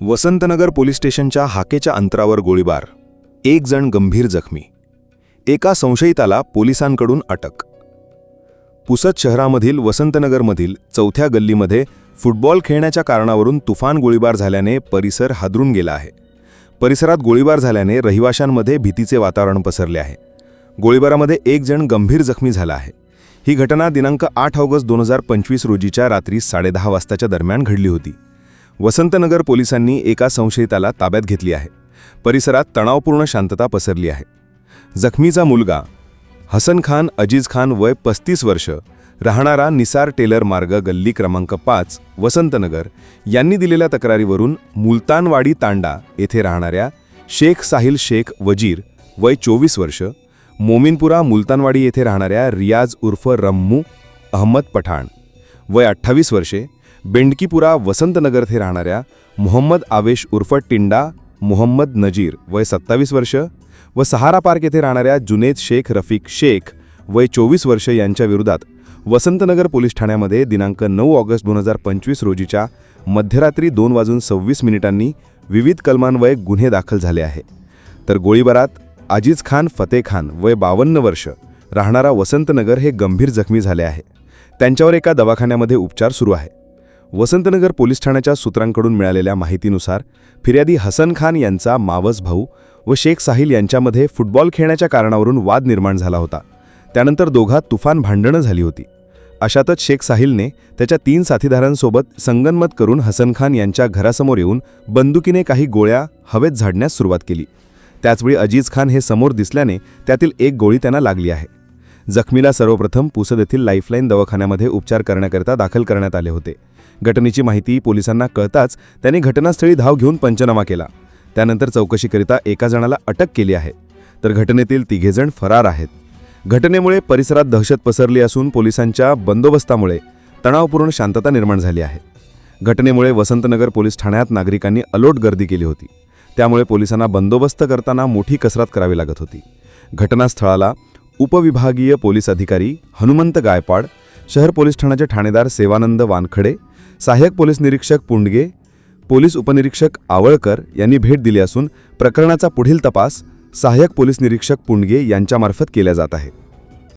Vasantnagar police स्टेशनच्या हाकेच्या अंतरावर गोळीबार. एक जण गंभीर जखमी. एका संशयिताला पोलिसांकडून अटक. पुसद शहरामधील वसंतनगरमधील चौथ्या गल्लीमध्ये फुटबॉल खेळण्याच्या कारणावरून तुफान गोळीबार झाल्याने परिसर हादरून गेला आहे. परिसरात गोळीबार झाल्याने रहिवाशांमध्ये भीतीचे वातावरण पसरले आहे. गोळीबारामध्ये एक जण गंभीर जखमी झाला आहे. ही घटना दिनांक आठ ऑगस्ट दोन हजार पंचवीस रोजीच्या रात्री साडेदहा वाजताच्या दरम्यान घडली होती. वसंतनगर पोलिसांनी एका संशयिताला ताब्यात घेतली आहे. परिसरात तणावपूर्ण शांतता पसरली आहे. जखमीचा मुलगा हसन खान अजीज खान वय पस्तीस वर्ष राहणारा निसार टेलर मार्ग गल्ली क्रमांक पाच वसंतनगर यांनी दिलेल्या तक्रारीवरून मुलतानवाडी तांडा येथे राहणाऱ्या शेख साहिल शेख वजीर वय चोवीस वर्ष मोमिनपुरा मुलतानवाडी येथे राहणाऱ्या रियाज उर्फ रम्मू अहमद पठाण वय अठ्ठावीस वर्षे बेंडकीपुरा वसंतनगर येथे राहणाऱ्या मोहम्मद आवेश उर्फ टिंडा मोहम्मद नजीर वय सत्तावीस वर्ष व सहारा पार्क येथे राहणाऱ्या जुनेद शेख रफिक शेख वय चोवीस वर्ष यांच्या विरोधात वसंतनगर पोलीस ठाण्यामध्ये दिनांक नऊ ऑगस्ट दोन हजार पंचवीस रोजीच्या मध्यरात्री दोन वाजून सव्वीस मिनिटांनी विविध कलमान्वये गुन्हे दाखल झाले आहे. तर गोळीबारात आजिज खान फतेह खान वय बावन्न वर्ष राहणारा वसंतनगर हे गंभीर जखमी झाले आहे. त्यांच्यावर एका दवाखान्यामध्ये उपचार सुरू आहे. वसंतनगर पोलीस ठाण्याच्या सूत्रांकडून मिळालेल्या माहितीनुसार फिर्यादी हसन खान यांचा मावस भाऊ व शेख साहिल यांच्यामध्ये फुटबॉल खेळण्याच्या कारणावरून वाद निर्माण झाला होता. त्यानंतर दोघात तुफान भांडणं झाली होती. अशातच शेख साहिलने त्याच्या तीन साथीदारांसोबत संगनमत करून हसन खान यांच्या घरासमोर येऊन बंदुकीने काही गोळ्या हवेत झाडण्यास सुरुवात केली. त्याचवेळी अजीज खान हे समोर दिसल्याने त्यातील एक गोळी त्यांना लागली आहे. जखमीला सर्वप्रथम पुसद येथील लाईफलाईन दवाखान्यामध्ये उपचार करण्याकरिता दाखल करण्यात आले होते. घटनेची माहिती पोलिसांना कळताच त्यांनी घटनास्थळी धाव घेऊन पंचनामा केला. त्यानंतर चौकशीकरिता एका जणाला अटक केली आहे. तर घटनेतील तिघेजण फरार आहेत. घटनेमुळे परिसरात दहशत पसरली असून पोलिसांच्या बंदोबस्तामुळे तणावपूर्ण शांतता निर्माण झाली आहे. घटनेमुळे वसंतनगर पोलीस ठाण्यात नागरिकांनी अलोट गर्दी केली होती. त्यामुळे पोलिसांना बंदोबस्त करताना मोठी कसरत करावी लागत होती. घटनास्थळाला उपविभागीय पोलीस अधिकारी हनुमंत गायपाड शहर पोलीस ठाण्याचे ठाणेदार सेवानंद वानखडे सहाय्यक पोलीस निरीक्षक पुंडगे पोलीस उपनिरीक्षक आवळकर यांनी भेट दिली असून प्रकरणाचा पुढील तपास सहाय्यक पोलीस निरीक्षक पुंडगे यांच्यामार्फत केला जात आहे.